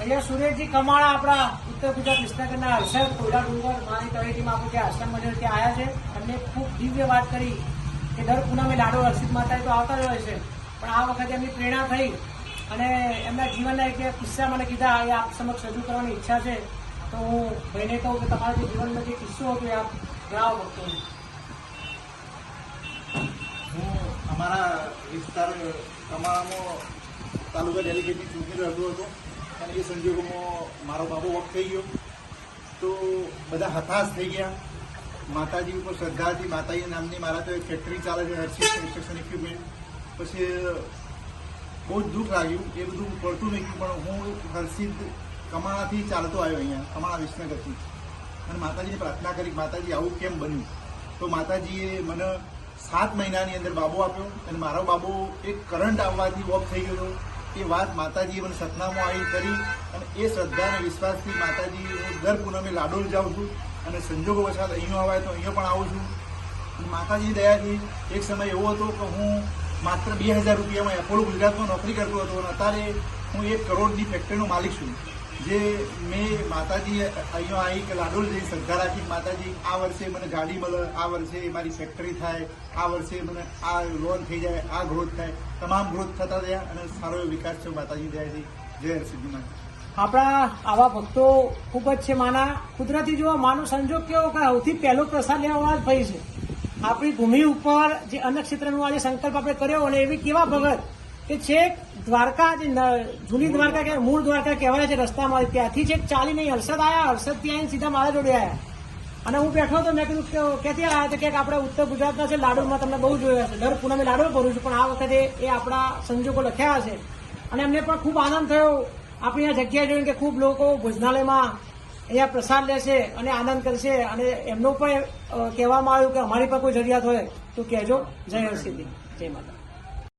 અહીંયા સુરેશજી કમાળા આપણા ઉત્તર ગુજરાત વિસનગરના હર્ષદ કોયલા ડુંગર માની તળેટીમાં આપણે જે આશ્રમ મંદિર ત્યાં આવ્યા છે. એમને ખૂબ દિવ્ય વાત કરી કે દર પૂનમે લાડો હર્ષિત માતા તો આવતા જ હોય છે. પણ આ વખતે એમની પ્રેરણા થઈ અને એમના જીવનના એક કિસ્સા મને કીધા એ આપ સમક્ષ રજૂ કરવાની ઈચ્છા છે. તો હું ભાઈને કહું કે તમારા જે જીવનનો જે કિસ્સો હતો એ આપ જણાવો ભક્તોને. હું અમારા વિસ્તાર કમાળામાં તાલુકા ડેલિગેટની ચૂંટણી લડતો હતો. અને એ સંજોગોમાં મારો બાબો વખ થઈ ગયો. તો બધા હતાશ થઈ ગયા. માતાજી ઉપર શ્રદ્ધા હતી. માતાજી નામની મારા તો ફેક્ટરી ચાલે છે હર્ષિત કન્સ્ટ્રક્શન ઇક્વિપમેન્ટ પછી, બહુ જ દુઃખ લાગ્યું. એ બધું પડતું નહીં. પણ હું હર્ષિત કમાણાથી ચાલતો આવ્યો અહીંયા કમાણા વિસનગરથી. અને માતાજીને પ્રાર્થના કરી માતાજી, આવું કેમ બન્યું? તો માતાજીએ મને સાત મહિનાની અંદર બાબો આપ્યો અને મારો બાબો એક કરંટ આવવાથી ઓફ થઈ ગયો એ વાત માતાજીએ મને સપનામાં આવી કરી અને એ શ્રદ્ધા અને વિશ્વાસથી માતાજી હું દર પૂનમે લાડોલ જાઉં છું અને સંજોગો વસાત અહીંયા આવે તો અહીંયા પણ આવું છું. માતાજી દયાથી એક સમય એવો હતો કે હું માત્ર બે હજાર રૂપિયામાં એપોલો ગુજરાતમાં નોકરી કરતો હતો અને અત્યારે હું એક કરોડની ફેક્ટરીનો માલિક છું. જે મેં માતાજી અહીંયા આવી કે લાડોલ જઈ શ્રદ્ધા રાખી માતાજી, આ વર્ષે મને ગાડી મળે, આ વર્ષે મારી ફેક્ટરી થાય, આ વર્ષે મને આ લોન થઈ જાય, આ ગ્રોથ થાય. તમામ ગ્રોથ થતા રહ્યા અને સારો એવો વિકાસ છે માતાજી દયાથી. જય હરસિદ્ધિ આપણા આવા ભક્તો ખૂબ જ છે. માના કુદરતી જો માનો સંજોગ કેવો કે સૌથી પહેલો પ્રસાદ લેવા ભાઈ છે. આપણી ભૂમિ ઉપર જે અન્ન ક્ષેત્રનો આજે સંકલ્પ આપણે કર્યો અને એવી કેવા ભગત કે છેક દ્વારકા જે જૂની દ્વારકા કે મૂળ દ્વારકા કહેવાય છે, રસ્તામાં ત્યાંથી છેક નહીં હર્ષદ આવ્યા હર્ષદથી આવીને સીધા મારા જોડે આવ્યા અને હું બેઠો હતો, મેં કીધું ક્યાંથી આવ્યા તો કે આપણે ઉત્તર ગુજરાતના છે, લાડુમાં તમને બહુ જોયા છે દર પૂનમે લાડુ ભરું છું, પણ આ વખતે એ આપણા સંજોગો લખ્યા છે અને એમને પણ ખૂબ આનંદ થયો. આપણી આ જગ્યાએ જોઈને કે ખૂબ લોકો ભોજનાલયમાં અહીંયા પ્રસાદ લેશે અને આનંદ કરશે. અને એમનું પણ કહેવામાં આવ્યું કે અમારી પર કોઈ જરૂરિયાત હોય, તો કહેજો. જય હરસિદ્ધિ જય માતા